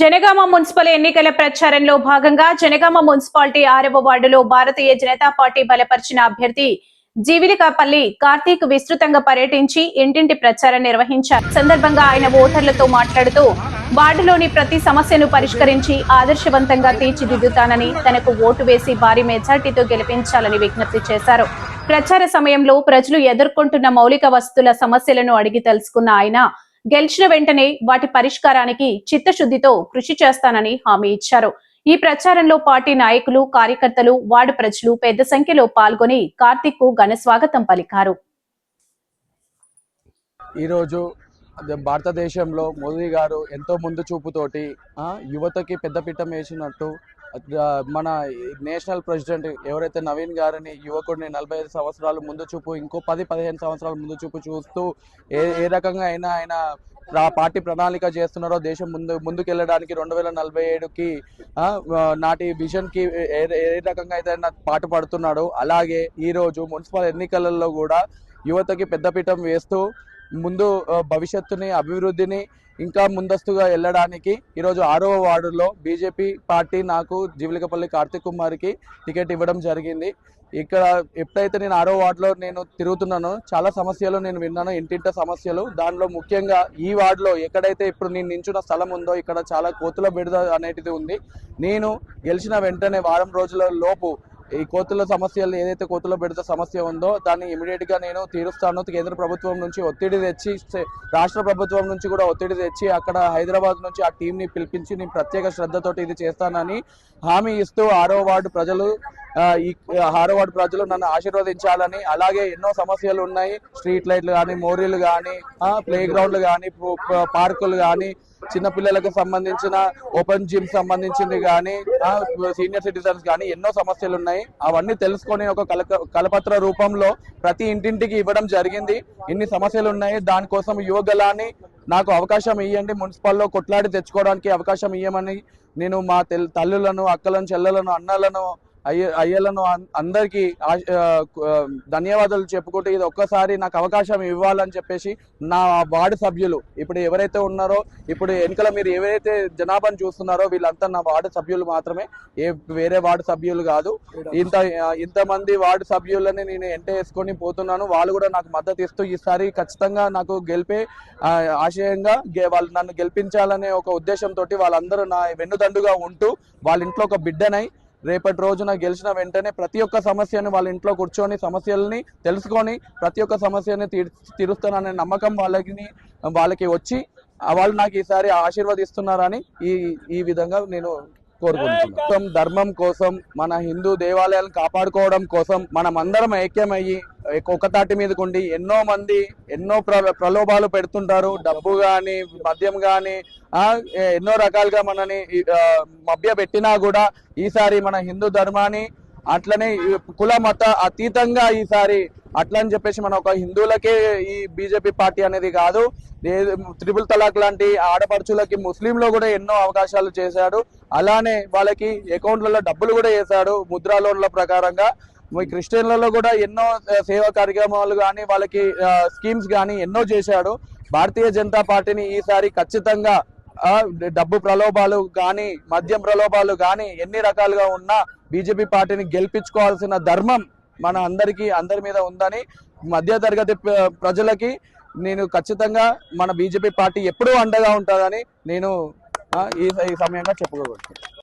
Janagama municipal ఎన్నికల ప్రచారంలో భాగంగా జనగామ మున్సిపాలిటీ ఆరవ వార్డులో భారతీయ జనతా పార్టీ బలపరిచిన అభ్యర్థి జీవిలికాపల్లి కార్తీక్ విస్తృతంగా పర్యటించి ఇంటింటి ప్రచారం నిర్వహించారు. సందర్భంగా ఆయన ఓటర్లతో మాట్లాడుతూ వార్డులోని ప్రతి సమస్యను పరిష్కరించి ఆదర్శవంతంగా తీర్చిదిద్దుతానని తనకు ఓటు వేసి భారీ మెజార్టీతో గెలిపించాలని విజ్ఞప్తి చేశారు. ప్రచార సమయంలో ప్రజలు ఎదుర్కొంటున్న మౌలిక వస్తువుల సమస్యలను అడిగి తెలుసుకున్న ఆయన గెలిచిన వెంటనే వాటి పరిష్కారానికి చిత్తశుద్ధితో కృషి చేస్తానని హామీ ఇచ్చారు. ఈ ప్రచారంలో పార్టీ నాయకులు కార్యకర్తలు వార్డు ప్రజలు పెద్ద సంఖ్యలో పాల్గొని కార్తిక్కు ఘన స్వాగతం పలికారు. ఈరోజు భారతదేశంలో మోదీ గారు ఎంతో ముందు చూపుతోటి యువతకి పెద్దపీట వేసినట్టు మన నేషనల్ ప్రెసిడెంట్ ఎవరైతే నవీన్ గారిని యువకుడిని నలభై ఐదు సంవత్సరాలు ముందు చూపు ఇంకో పది పదిహేను సంవత్సరాల ముందు చూపు చూస్తూ ఏ ఏ రకంగా అయినా ఆయన పార్టీ ప్రణాళిక చేస్తున్నారో దేశం ముందు ముందుకెళ్ళడానికి రెండు వేల నలభై ఏడుకి నాటి విజన్కి ఏ ఏ రకంగా అయితే ఆయన పాటు పడుతున్నాడో అలాగే ఈరోజు మున్సిపల్ ఎన్నికలలో కూడా యువతకి పెద్దపీఠం వేస్తూ ముందు భవిష్యత్తుని అభివృద్ధిని ఇంకా ముందస్తుగా వెళ్ళడానికి ఈరోజు ఆరవ వార్డులో బీజేపీ పార్టీ నాకు జీవిలికపల్లి కార్తిక్ కుమార్కి టికెట్ ఇవ్వడం జరిగింది. ఇక్కడ ఎప్పుడైతే నేను ఆరో వార్డులో నేను తిరుగుతున్నానో చాలా సమస్యలు నేను విన్నాను ఇంటింట సమస్యలు. దానిలో ముఖ్యంగా ఈ వార్డులో ఎక్కడైతే ఇప్పుడు నేను నించున్న స్థలం ఉందో ఇక్కడ చాలా కోతుల బిడద అనేటిది ఉంది. నేను గెలిచిన వెంటనే వారం రోజుల లోపు ఈ కోతుల సమస్యలు ఏదైతే కోతుల బిడత సమస్య ఉందో దాన్ని ఇమీడియట్గా నేను తీరుస్తాను. కేంద్ర ప్రభుత్వం నుంచి ఒత్తిడి తెచ్చి రాష్ట్ర ప్రభుత్వం నుంచి కూడా ఒత్తిడి తెచ్చి అక్కడ హైదరాబాద్ నుంచి ఆ టీం ని పిలిపించి నేను ప్రత్యేక శ్రద్ధతోటి ఇది చేస్తానని హామీ ఇస్తూ ఆరో వార్డు ప్రజలు ఈ ఆరో ప్రజలు నన్ను ఆశీర్వదించాలని అలాగే ఎన్నో సమస్యలు ఉన్నాయి. స్ట్రీట్ లైట్లు కానీ మోరీలు కానీ ప్లే గ్రౌండ్లు కానీ పార్కులు కానీ చిన్నపిల్లలకు సంబంధించిన ఓపెన్ జిమ్ సంబంధించింది కానీ సీనియర్ సిటిజన్స్ కానీ ఎన్నో సమస్యలు ఉన్నాయి. అవన్నీ తెలుసుకొని ఒక కలక కలపత్ర రూపంలో ప్రతి ఇంటింటికి ఇవ్వడం జరిగింది. ఇన్ని సమస్యలు ఉన్నాయి. దానికోసం యువగలాన్ని నాకు అవకాశం ఇవ్వండి మున్సిపల్లో కొట్లాడి తెచ్చుకోవడానికి అవకాశం ఇవ్వమని నేను మా తల్లులను అక్కలను చెల్లెలను అన్నలను అయ్య అయ్యలను అందరికీ ఆశ- ధన్యవాదాలు చెప్పుకుంటూ ఇది ఒక్కసారి నాకు అవకాశం ఇవ్వాలని చెప్పేసి నా వార్డు సభ్యులు ఇప్పుడు ఎవరైతే ఉన్నారో ఇప్పుడు వెనుకల మీరు ఎవరైతే జనాభాను చూస్తున్నారో వీళ్ళంతా నా వార్డు సభ్యులు మాత్రమే. ఏ వేరే వార్డు సభ్యులు కాదు. ఇంత ఇంతమంది వార్డు సభ్యులని నేను ఎంట వేసుకొని పోతున్నాను. వాళ్ళు కూడా నాకు మద్దతు ఇస్తూ ఈసారి ఖచ్చితంగా నాకు గెలిపే ఆశయంగా గె- వాళ్ళు నన్ను గెలిపించాలనే ఒక ఉద్దేశంతో వాళ్ళందరూ నా వెన్నుదండుగా ఉంటూ వాళ్ళ ఇంట్లో ఒక బిడ్డనై రేపటి రోజున గెలిచిన వెంటనే ప్రతి ఒక్క సమస్యని వాళ్ళ ఇంట్లో కూర్చొని సమస్యల్ని తెలుసుకొని ప్రతి ఒక్క సమస్యని తీరుస్తాననే నమ్మకం వాళ్ళకి వాళ్ళకి వచ్చి వాళ్ళు నాకు ఈసారి ఆశీర్వదిస్తున్నారని ఈ ఈ విధంగా నేను కోరుకుంటున్నాను ధర్మం కోసం మన హిందూ దేవాలయాలను కాపాడుకోవడం కోసం మనం అందరం ఐక్యమయ్యి ఒక తాటి మీదకి ఉండి ఎన్నో మంది ఎన్నో ప్ర- ప్రలోభాలు పెడుతుంటారు. డబ్బు గాని మద్యం ఎ- ఎన్నో రకాలుగా మనని మభ్య పెట్టినా కూడా ఈసారి మన హిందూ ధర్మాన్ని అట్లనే కుల మత అతీతంగా ఈసారి అట్లా అని చెప్పేసి మన ఒక హిందువులకే ఈ బీజేపీ పార్టీ అనేది కాదు. త్రిపుల్ తలాక్ లాంటి ఆడపడుచులకి ముస్లింలో కూడా ఎన్నో అవకాశాలు చేశాడు. అలానే వాళ్ళకి అకౌంట్లలో డబ్బులు కూడా వేశాడు ముద్రా లోన్ల ప్రకారంగా. క్రిస్టియన్లలో కూడా ఎన్నో సేవా కార్యక్రమాలు కానీ వాళ్ళకి స్కీమ్స్ కానీ ఎన్నో చేశాడు. భారతీయ జనతా పార్టీని ఈసారి ఖచ్చితంగా డబ్బు ప్రలోభాలు కానీ మద్యం ప్రలోభాలు కానీ ఎన్ని రకాలుగా ఉన్నా బీజేపీ పార్టీని గెలిపించుకోవాల్సిన ధర్మం మన అందరికీ అందరి మీద ఉందని మధ్య తరగతి ప్ర- ప్రజలకి నేను ఖచ్చితంగా మన బీజేపీ పార్టీ ఎప్పుడూ అండగా ఉంటుందని నేను ఈ ఈ సమయంగా చెప్పుకోగలుగుతాను